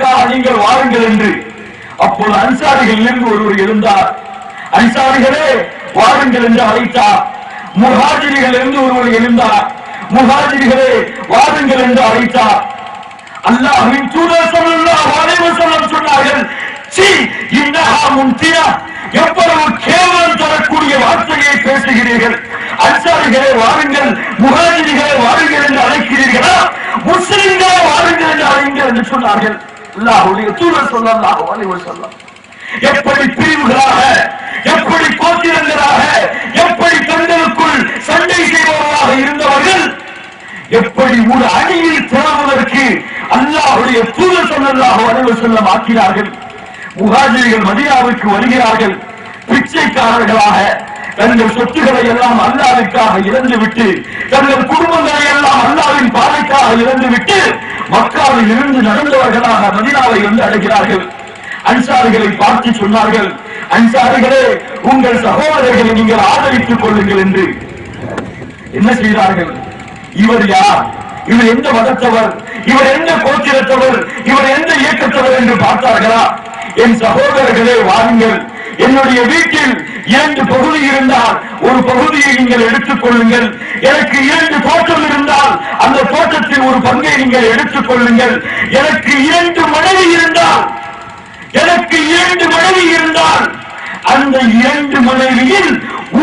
நீங்கள் வாருங்கள் என்று. அப்போது அன்சாரிகள் இருந்து ஒருவர் இருந்தார் அன்சாரிகளே வாருங்கள் என்று அழைத்தார். முஹாஜிரிகள் இருந்து ஒருவர் எழுந்தார். முகாஜிரிகளே வாருங்கள் என்று அழைத்தார். அல்லாஹின் தூதர் ஸல்லல்லாஹு அலைஹி வஸல்லம் சொன்னார்கள் சி இன்னஹா முன்தியா எவ்வளவு கேவலம் தரக்கூடிய வார்த்தையை பேசுகிறீர்கள். அன்சாரிகளே வாருங்கள். முஹாஜிரிகளே வாருங்கள் என்று அழைக்கிறீர்களா? முஸ்லிம்களே வாருங்கள் என்று அழைங்கள் என்று சொன்னார்கள். அல்லாஹ்வுடைய சூழல் ஸல்லல்லாஹு அலைஹி சொல்லலாம் எப்படி பிரிவுகளாக எப்படி கோத்திரங்களாக எப்படி தங்களுக்குள் சண்டை செய்பவர்களாக இருந்தவர்கள் எப்படி ஒரு அணியில் திறவதற்கு அல்லாஹுடைய தூதர் ஸல்லல்லாஹு அலைஹி சொல்ல ஆக்கினார்கள். முகாஜிரிகள் மதியாவுக்கு வருகிறார்கள். பிச்சைக்காரர்களாக தங்கள் சொத்துக்களை எல்லாம் அல்லாவிற்காக இழந்துவிட்டு தங்கள் குடும்பங்களை எல்லாம் அல்லாவின் பாதைக்காக இழந்துவிட்டு மக்காவில் இருந்து நடந்தவர்களாக மதினாவை வந்து அடைகிறார்கள். அன்சாரிகளை பார்த்து சொன்னார்கள் அன்சாரிகளே உங்கள் சகோதரர்களை நீங்கள் ஆதரித்துக் கொள்ளுங்கள் என்று. என்ன செய்தார்கள்? இவர் யார்? இவர் எந்த மதத்தவர்? இவர் எந்த கோத்திரத்தவர்? இவர் எந்த இயக்கத்தவர் என்று பார்த்தார்களா? என் சகோதரர்களே வாருங்கள். என்னுடைய வீட்டில் இரண்டு பகுதி இருந்தால் ஒரு பகுதியை நீங்கள் எடுத்துக் கொள்ளுங்கள். எனக்கு இரண்டு தோட்டம் இருந்தால் அந்த தோட்டத்தில் ஒரு பங்கை நீங்கள் எடுத்துக் கொள்ளுங்கள். எனக்கு இரண்டு மனைவி இருந்தால் எனக்கு இரண்டு மனைவி இருந்தால் அந்த இரண்டு மனைவியில்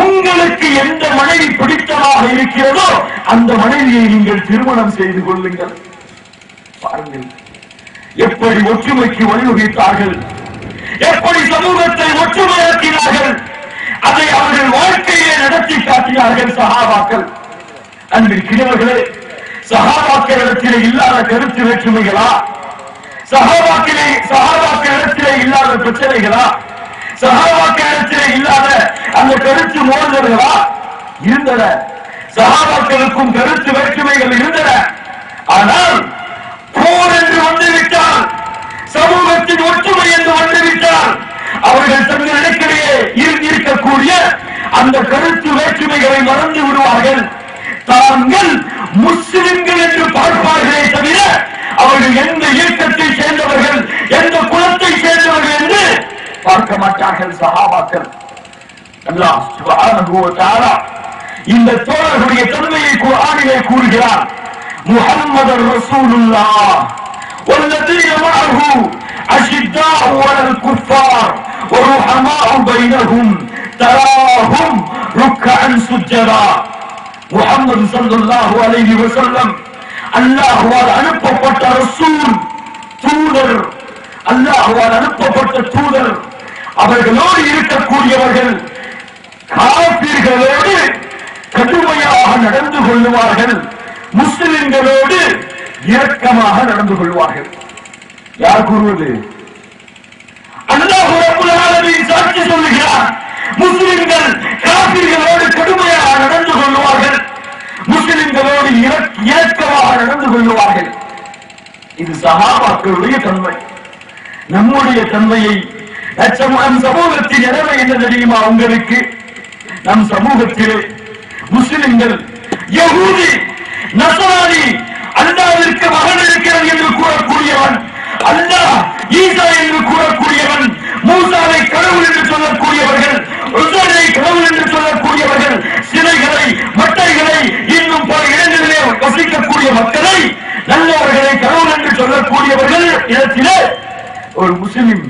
உங்களுக்கு எந்த மனைவி பிடித்தமாக இருக்கிறதோ அந்த மனைவியை நீங்கள் திருமணம் செய்து கொள்ளுங்கள். பாருங்கள். எப்படி ஒற்றுமைக்கு வழிவகுத்தார்கள். எப்படி சமூகத்தை தங்கள் வாழ்க்கையை நடத்தி காட்டினார்கள் சகாபாக்கள். அன்பிற்கிறவர்களே சகாபாக்களிடத்திலே இல்லாத கருத்து வேற்றுமைகளா? சகாபாக்கிலே சகாபாக்களிடத்திலே இல்லாத பிரச்சனைகளா? சகாபாக்களிடத்திலே இல்லாத அந்த கருத்து மோதல்களா? இருந்தன. சகாபாக்களுக்கும் கருத்து வேற்றுமைகள் இருந்தன. ஆனால் போர் என்று வந்துவிட்டால் சமூகத்தின் ஒற்றுமை என்று வந்துவிட்டால் அவர்கள் தங்கள் அந்த கருத்து வேற்றுமைகளை மறந்து விடுவார்கள் தாங்கள் முஸ்லிம்கள் என்று பார்ப்பார்களே தவிர அவர்கள் எந்த இயக்கத்தை சேர்ந்தவர்கள் எந்த குலத்தை சேர்ந்தவர்கள் என்று பார்க்க மாட்டார்கள் சஹாபாக்கள் அல்லாஹ் சுப்ஹானஹு வ தஆலா இந்த தோழர்களுடைய தன்மையை குர்ஆனிலே கூறுகிறார் முஹம்மது ரசூலுல்லாஹ் والذين معه أشداء على الكفار ورحماء بينهم تراهم ركعا سجدا முகமது சல்லல்லாஹு அலைஹி வஸல்லம் அல்லாஹ்வால் அனுப்பப்பட்ட ரசூல் தூதர் அல்லாஹ்வால் அனுப்பப்பட்ட தூதர் அவர்களோடு இருக்கக்கூடியவர்கள் காப்பீர்களோடு கடுமையாக நடந்து கொள்ளுவார்கள் முஸ்லிம்களோடு இரக்கமாக நடந்து கொள்வார்கள் யார் கூறுவது அல்லாஹ் ரப்பல் ஆலமீன் சாட்சி சொல்லுகிறார் முஸ்லிம்கள் காபிர்களோடு கடுமையாக நடந்து கொள்வார்கள் முஸ்லிம்களோடு இறக்- நடந்து கொள்வார்கள் இது சகாபாக்களுடைய தன்மை. நம்முடைய தன்மையை நம் சமூகத்தின் நிலைமை என்ன தெரியுமா உங்களுக்கு? நம் சமூகத்திலே முஸ்லிம்கள் யகூதி நசராணி அல்லாவிற்கு மகன் இருக்கிறான் என்று கூறக்கூடியவன் அல்லாஹ் ஈசா என்று கூறக்கூடியவன் மூசாவை கடவுள் என்று சொல்லக்கூடியவர்கள் உசரை கடவுள் என்று சொல்லக்கூடியவர்கள் சிலைகளை மட்டைகளை இன்னும் பல இடங்களிலே வசிக்கக்கூடிய மக்களை நல்லவர்களை கடவுள் என்று சொல்லக்கூடியவர்கள் இடத்திலே ஒரு முஸ்லிம்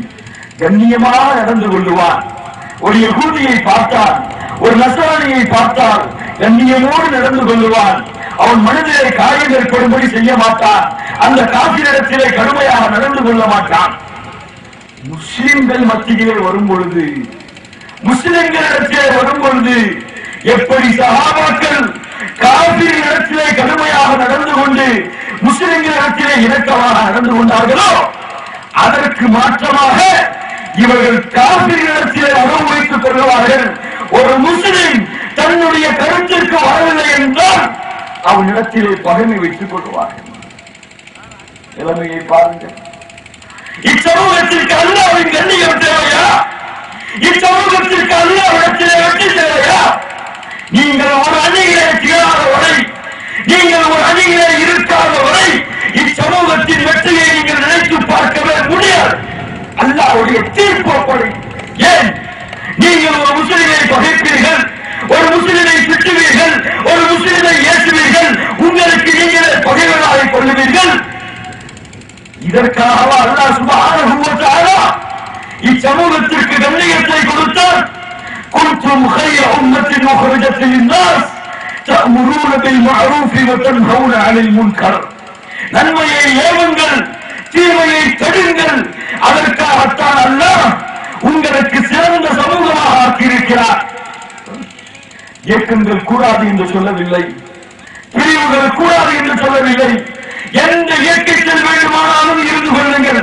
கண்ணியமாக நடந்து கொள்ளுவான். ஒரு யகூதியை பார்த்தால் ஒரு நசராணியை பார்த்தால் கண்ணியமோடு நடந்து கொள்ளுவான். அவன் மனதிலே காயம் ஏற்படும்படி செய்ய மாட்டான். அந்த காப்பிரிடத்திலே கடுமையாக நடந்து கொள்ள மாட்டான். முஸ்லிம்கள் மத்தியிலே வரும் பொழுது முஸ்லிம்களிடத்திலே வரும் பொழுது எப்படி சகாபாக்கள் காபிரிடத்திலே கடுமையாக நடந்து கொண்டு முஸ்லிம்களிடத்திலே இணக்கமாக நடந்து கொண்டார்களோ அதற்கு மாற்றமாக இவர்கள் காபிரிடத்திலே உறவு வைத்துக் கொள்வார்கள் ஒரு முஸ்லிம் தன்னுடைய கருத்திற்கு வரவில்லை என்றால் அவனிடத்திலே பகைமை வைத்துக் கொள்வார்கள். நிலைமையை பாருங்கள். இச்சமூகத்திற்கு அல்லாவின் கண்ணியம் தேவையா இச்சமூகத்திற்கு அல்லாவிடத்திலே வெற்றி தேவையா நீங்கள் ஒரு அணியிலே தீராத வரை நீங்கள் ஒரு அணியிலே இருக்க أخرجت للناس تأمرون بالمعروف وتنهون عن المنكر நன்மையை ஏவுங்கள் தீமையை தடுங்கள் அதற்காகத்தான் அல்லாஹ் உங்களுக்கு சிறந்த சமூகமாக ஆக்கியிருக்கிறார் இயக்கங்கள் கூடாது என்று சொல்லவில்லை பிரிவுகள் கூடாது என்று சொல்லவில்லை எந்த இயக்கத்தில் வேண்டுமானாலும் இருந்து கொள்ளுங்கள்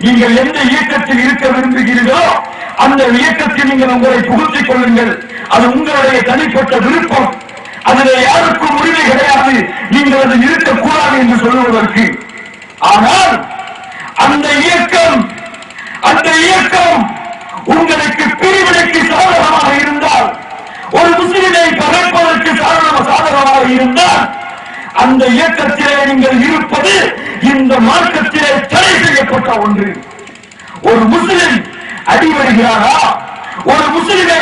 நீங்கள் எந்த இயக்கத்தில் இருக்க விரும்புகிறீர்களோ அந்த இயக்கத்தில் நீங்கள் உங்களை புகுத்திக் கொள்ளுங்கள் அது உங்களுடைய தனிப்பட்ட விருப்பம். அதில் யாருக்கும் உரிமை கிடையாது. நீங்கள் அது இருக்கக்கூடாது என்று சொல்லுவதற்கு. ஆனால் அந்த இயக்கம் அந்த இயக்கம் உங்களுக்கு பிரிவினைக்கு சாதகமாக இருந்தால் ஒரு முஸ்லிமை பகைப்பதற்கு சாதகம் சாதகமாக இருந்தால் அந்த இயக்கத்திலே நீங்கள் இருப்பது இந்த மார்க்கத்திலே தடை செய்யப்பட்ட ஒன்று. ஒரு முஸ்லிம் அடிபடுகிறாரா? ஒரு முஸ்லிமை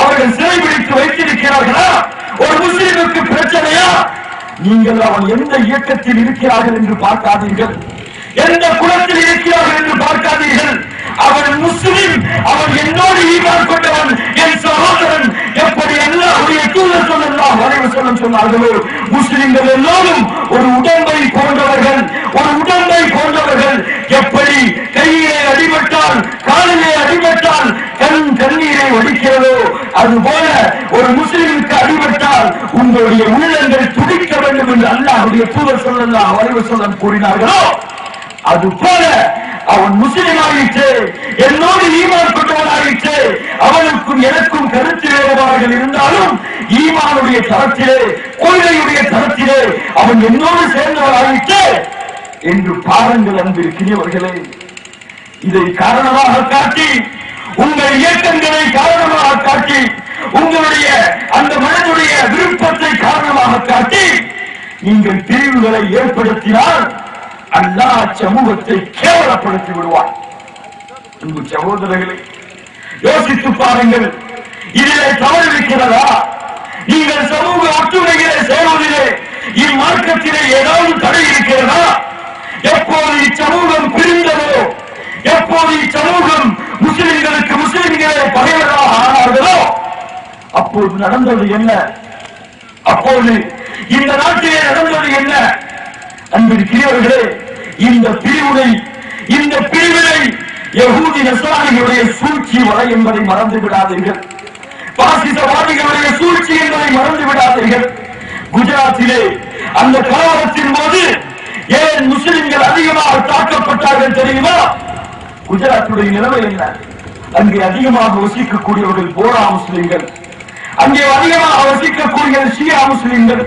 அவர்கள் சிறைபிடித்து வைத்திருக்கிறார்களா? ஒரு முஸ்லிமுக்கு பிரச்சனையா? நீங்கள் அவன் எந்த இயக்கத்தில் இருக்கிறார்கள் என்று பார்க்காதீர்கள். எந்த குலத்தில் இருக்கிறார்கள் என்று பார்க்காதீர்கள். அவன் முஸ்லிம் அவன் என்னோடு ஈமான் கொண்டவன் என் சகோதரன் எப்படி அல்லாஹ்வுடைய தூதர் சொல்லலாம் வரைவு சொல்ல சொன்னார்களோ? முஸ்லிம்கள் எல்லோரும் ஒரு உடம்பை போன்றவர்கள் ஒரு உடம்பை போன்ற எப்படி கையிலே அடிபட்டால் காலிலே அடிபட்டால் கண் கண்ணீரை வடிக்கிறதோ அதுபோல ஒரு முஸ்லிமுக்கு அடிபட்டால் உங்களுடைய உள்ளங்கள் துடிக்க வேண்டும் என்று அல்லாஹ்வுடைய தூதர் சொல்லலாம் வரைவு சொல்ல அது போல அவன் முஸ்லிம் ஆயிற்று என்னோடு ஈமான் கொண்டவனாயிற்று அவனுக்கும் எனக்கும் கருத்து வேறுபாடுகள் இருந்தாலும் ஈமானுடைய தரத்திலே கொள்கையுடைய தரத்திலே அவன் என்னோடு சேர்ந்தவனாயிற்று என்று பாருங்கள் அன்பிருக்கிறவர்களே இதை காரணமாக காட்டி உங்கள் இயக்கங்களை காரணமாக காட்டி உங்களுடைய அந்த மனதுடைய விருப்பத்தை காரணமாக காட்டி நீங்கள் பிரிவுகளை ஏற்படுத்தினால் அல்லா சமூகத்தை கேவலப்படுத்தி விடுவார். அன்பு சகோதரர்களை யோசித்து பாருங்கள் இதிலே தவறு இருக்கிறதா? நீங்கள் சமூக ஒற்றுமைகளை சேருவதிலே இம்மார்க்கத்திலே ஏதாவது தடை இருக்கிறதா? எப்போது இச்சமூகம் பிரிந்ததோ எப்போது இச்சமூகம் முஸ்லிம்களுக்கு முஸ்லிம்களே பகைவர்களாக ஆனார்களோ அப்போது நடந்தது என்ன? அப்போது இந்த நாட்டிலே நடந்தது என்ன? அன்பிற்கிறவர்களே இந்த பிரிவினை இந்த பிரிவினை யகூதி நசாரிகளுடைய சூழ்ச்சி வரை என்பதை மறந்து விடாதீர்கள். பாசிசவாதிகளுடைய சூழ்ச்சி என்பதை மறந்து விடாதீர்கள். குஜராத்திலே அந்த கலவரத்தின் போது ஏன் முஸ்லிம்கள் அதிகமாக தாக்கப்பட்டார்கள் தெரியுமா? குஜராத்துடைய நிலைமை என்ன? அங்கே அதிகமாக வசிக்கக்கூடியவர்கள் போரா முஸ்லிம்கள். அங்கே அதிகமாக வசிக்கக்கூடிய ஷியா முஸ்லிம்கள்.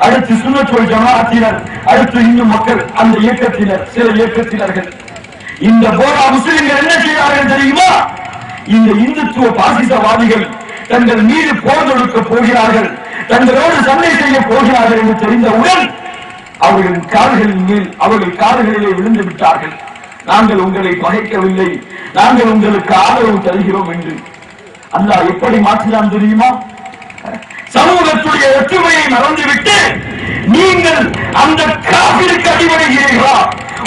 அடுத்து சுண்ணத்தோல் ஜமாத்தினர் அடுத்து இன்னும் மக்கள் அந்த இயக்கத்தினர் சில இயக்கத்தினர்கள். இந்த போரா முஸ்லிம்கள் என்ன செய்கிறார்கள் தெரியுமா? இந்த இந்துத்துவ பாசிசவாதிகள் தங்கள் மீது போர் தொடுக்க போகிறார்கள் தங்களோடு சண்டை செய்ய போகிறார்கள் என்று தெரிந்தவுடன் அவர்களின் கால்களின் மேல் அவர்கள் கால்களிலே விழுந்து விட்டார்கள். நாங்கள் உங்களை பகைக்கவில்லை நாங்கள் உங்களுக்கு ஆதரவு தருகிறோம் என்று. அல்லாஹ் எப்படி மாற்றினான் தெரியுமா? சமூகத்துடைய ஒற்றுமையை மறந்துவிட்டு நீங்கள் அந்த காப்பிற்கு அடிபடுகிறீர்களா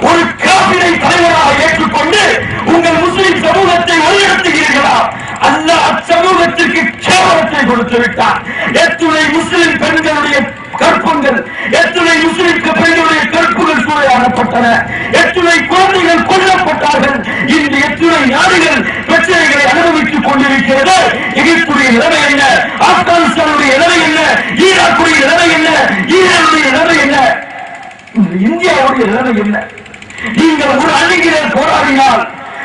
ஒரு காபிரை தலைவராக ஏற்றுக்கொண்டு உங்கள் முஸ்லிம் சமூகத்தை வழிநடத்துகிறீர்களா அல்லாஹ் அச்சமூகத்திற்கு கேவலத்தை கொடுத்து விட்டார் எத்துணை முஸ்லிம் பெண்களுடைய கற்பங்கள் எத்துணை முஸ்லிம் பெண்களுடைய கற்புகள் சூறையாடப்பட்டன எத்துணை குழந்தைகள் கொல்லப்பட்டார்கள் இன்று எத்துணை நாடுகள் பிரச்சனைகளை அனுபவித்துக் கொண்டிருக்கிறது எகிப்துடைய நிலைமை என்ன ஆப்கானிஸ்தானுடைய நிலைமை என்ன ஈராக்குடைய நிலைமை என்ன ஈரானுடைய நிலைமை என்ன இன்று இந்தியாவுடைய நிலைமை என்ன? நீங்கள் ஒரு அணுகிலே போராடினால்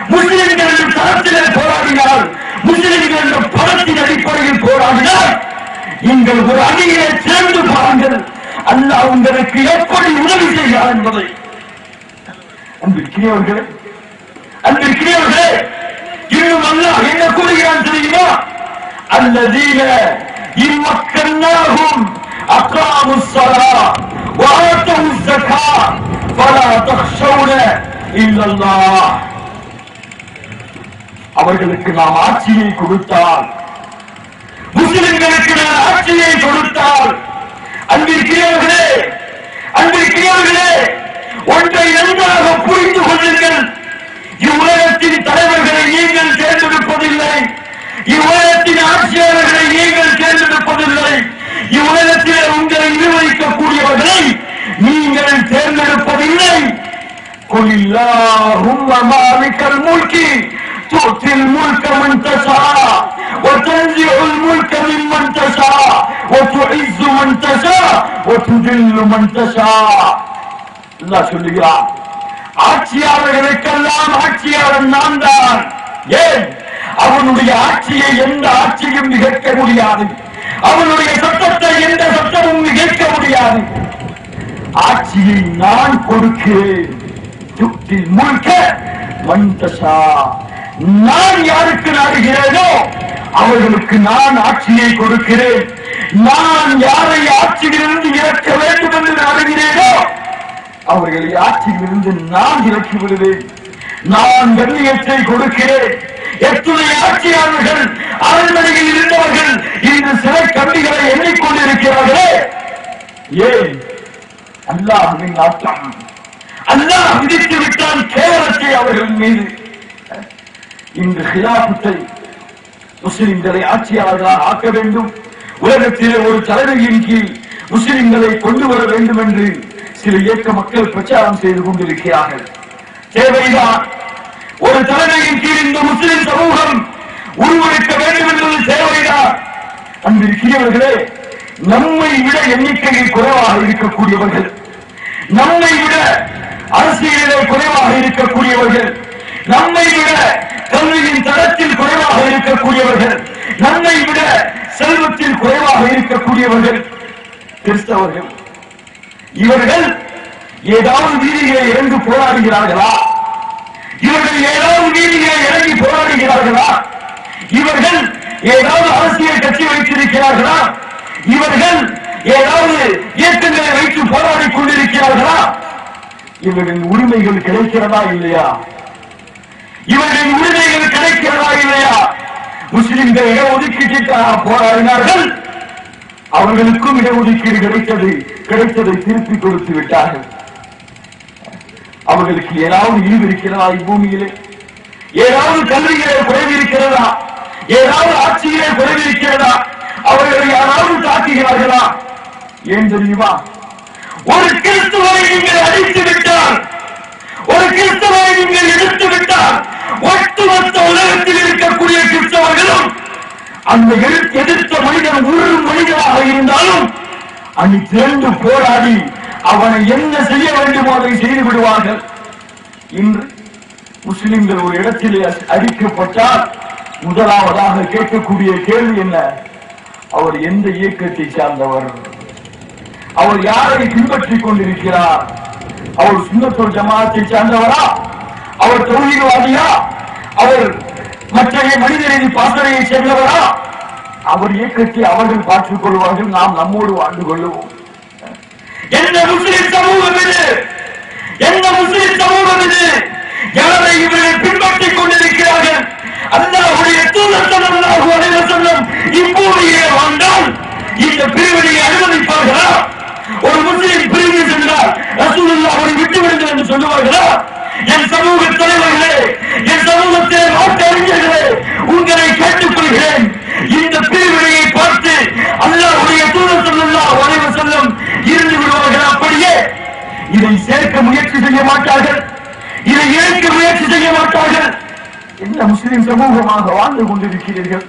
முஸ்லிம்கள் என்ற தரத்திலே போராடினால் முஸ்லிம்கள் என்ற படத்தின் அடிப்படையில் போராடினால் நீங்கள் ஒரு அணியிலே சேர்ந்து பாருங்கள். அல்ல உங்களுக்கு எப்படி உதவி செய்கிறார் என்பதை. அன்பிற்கிறியவர்களே அன்பிற்கிறியவர்களே இன்னும் அல்ல என்ன கூறுகிறான் தெரியுமா? அல்லதீன இம்மக்கல்லாகும் அக்காமுசரா الزكاة فلا تخشون إلا الله அவர்களுக்கு நாம் ஆட்சியை கொடுத்தால் முஸ்லிம்களுக்கு நாம் ஆட்சியை கொடுத்தால் அன்பிற்கிறவர்களே அன்பிற்கிறவர்களே ஒன்றை நன்றாக புரிந்து கொள்ளுங்கள் இவ்வுலகத்தின் தலைவர்களை நீங்கள் தேர்ந்தெடுப்பதில்லை இவ்வுலகத்தின் ஆட்சியாளர்களை நீங்கள் தேர்ந்தெடுப்பதில்லை இவ்வுலகத்தில் உங்களை நிர்வகிக்கக்கூடியவர்களை நீங்கள் தேர்ந்தெடுப்பதில்லை قل اللهم مالك الملك تؤتي الملك من تشاء وتنزع الملك ممن تشاء وتعز من تشاء وتذل من تشاء அல்லாஹ் சொல்லுகிறான் ஆட்சியாளர்களுக்கெல்லாம் ஆட்சியாளன் நான் தான் ஏன் அவனுடைய ஆட்சியை எந்த ஆட்சியும் நிகழ்த்த முடியாது அவனுடைய சட்டத்தை எந்த சட்டமும் நிகழ்த்த முடியாது ஆட்சியை நான் கொடுக்கிறேன் துட்டி முழுக்க மந்தசா நான் யாருக்கு நாடுகிறேனோ அவர்களுக்கு நான் ஆட்சியை கொடுக்கிறேன். நான் யாரை ஆட்சியிலிருந்து இறக்க வேண்டும் என்று நாடுகிறேனோ அவர்களை ஆட்சியிலிருந்து நான் இறக்கி விடுவேன். நான் கண்ணியத்தை கொடுக்கிறேன். எத்துணை ஆட்சியாளர்கள் அரண்மனையில் இருந்தவர்கள் இன்று சிறை கம்பிகளை எண்ணிக்கொண்டிருக்கிறார்களே. ஏன் அல்லாஹ்வின் நாட்டம். அல்லாஹ் விதித்து விட்டான் கேவலத்தை அவர்கள் மீது. இன்று ஹிலாபத்தை முஸ்லிம்களை ஆட்சியாளர்களாக ஆக்க வேண்டும். உலகத்திலே ஒரு தலைமையின் கீழ் முஸ்லிம்களை கொண்டு வர வேண்டும் என்று சில இயக்க மக்கள் பிரச்சாரம் செய்து கொண்டிருக்கிறார்கள். தேவைதான் ஒரு தலைமையின் கீழ் இந்த முஸ்லிம் சமூகம் உருவெடுக்க வேண்டும் என்பது தேவைதான் அன்பிருக்கிறவர்களே நம்மை விட எண்ணிக்கையில் குறைவாக இருக்கக்கூடியவர்கள். நம்மை விட அரசியலிலே குறைவாக இருக்கக்கூடியவர்கள் நம்மை விட கல்வியின் தரத்தில் குறைவாக இருக்கக்கூடியவர்கள் நம்மை விட செல்வத்தில் குறைவாக இருக்கக்கூடியவர்கள். கிறிஸ்தவர்கள் இவர்கள் ஏதாவது வீதிகளை இறந்து போராடுகிறார்களா? இவர்கள் ஏதாவது வீதிகளை இறங்கி போராடுகிறார்களா? இவர்கள் ஏதாவது அரசியல் கட்சி வைத்திருக்கிறார்களா? இவர்கள் ஏதாவது இயக்கங்களை வைத்து போராடி கொண்டிருக்கிறார்களா? இவர்களின் உரிமைகள் கிடைக்கிறதா இல்லையா? இவர்களின் உரிமைகள் கிடைக்கிறதா இல்லையா? முஸ்லிம்கள் இடஒதுக்கீட்டுக்காக போராடினார்கள். அவர்களுக்கும் இடஒதுக்கீடு கிடைத்தது கிடைத்ததை திருப்பி கொடுத்து விட்டார்கள். அவர்களுக்கு ஏதாவது இழிவு இருக்கிறதா இப்பூமியிலே ஏதாவது கல்வியிலே குறைவு இருக்கிறதா? ஏதாவது ஆட்சியிலே குறைவு இருக்கிறதா? அவர்களை யாராவது தாக்குகிறார்களா? ஏன் தெரியுமா? ஒரு கிறிஸ்துவை நீங்கள் அழித்து விட்டால் ஒரு கிறிஸ்துவை நீங்கள் எடுத்து விட்டால் ஒட்டுமொத்த உலகத்தில் இருக்கக்கூடிய கிறிஸ்தவர்களும் அந்த எதிர்த்த மனிதன் ஒரு மனிதனாக இருந்தாலும் அணி சேர்ந்து போராடி அவனை என்ன செய்ய வேண்டுமோ அதை செய்து விடுவார்கள். இன்று முஸ்லிம்கள் ஒரு இடத்திலே அ- அடிக்கப்பட்டால் முதலாவதாக கேட்கக்கூடிய கேள்வி என்ன? அவர் எந்த இயக்கத்தை சார்ந்தவர்? அவர் யாரை பின்பற்றிக் கொண்டிருக்கிறார்? அவர் சுண்ணத்தூர் ஜமாத்தை சார்ந்தவரா? அவர் தொழில்வாதியா அவர் மற்ற மனிதரின் பாசனையை சேர்ந்தவரா? அவர் இயக்கத்தை அவர்கள் பார்த்துக் கொள்வார்கள் நாம் நம்மோடு வாழ்ந்து கொள்ளுவோம். என்ன முஸ்லிம் சமூகம் இது? என்ன முஸ்லிம் சமூகம் இது? யாரை இவர்கள் பின்பற்றிக் கொண்டிருக்கிறார்கள்? அல்லாஹுடைய தூதர் ஸல்லல்லாஹு அலைஹி வஸல்லம் இப்பூமியிலே வாழ்ந்தால் இந்த பிரிவினையை அனுமதிப்பார்களா? ஒரு முஸ்லீம் பிரிவு சென்றால் ரசூலுல்லாஹ் அவரை விட்டு விடுங்கள் என்று சொல்லுவார்களா? என் சமூக தலைவர்களே என் சமூகத்திலே வாக்கறிஞர்களே உங்களை கேட்டுக்கொள்கிறேன். இந்த பிரிவினையை பார்த்து அல்லாஹுடைய தூதர் சொல்லுள்ள வரைவு செல்லும் இருந்து விடுவார்கள் அப்படியே. இதை சேர்க்க முயற்சி செய்ய மாட்டார்கள். இதை இணைக்க முயற்சி செய்ய மாட்டார்கள். என்ன முஸ்லிம் சமூகமாக வாழ்ந்து கொண்டிருக்கிறீர்கள்?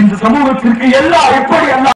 இந்த சமூகத்திற்கு எல்லாம் எப்படி எல்லாம்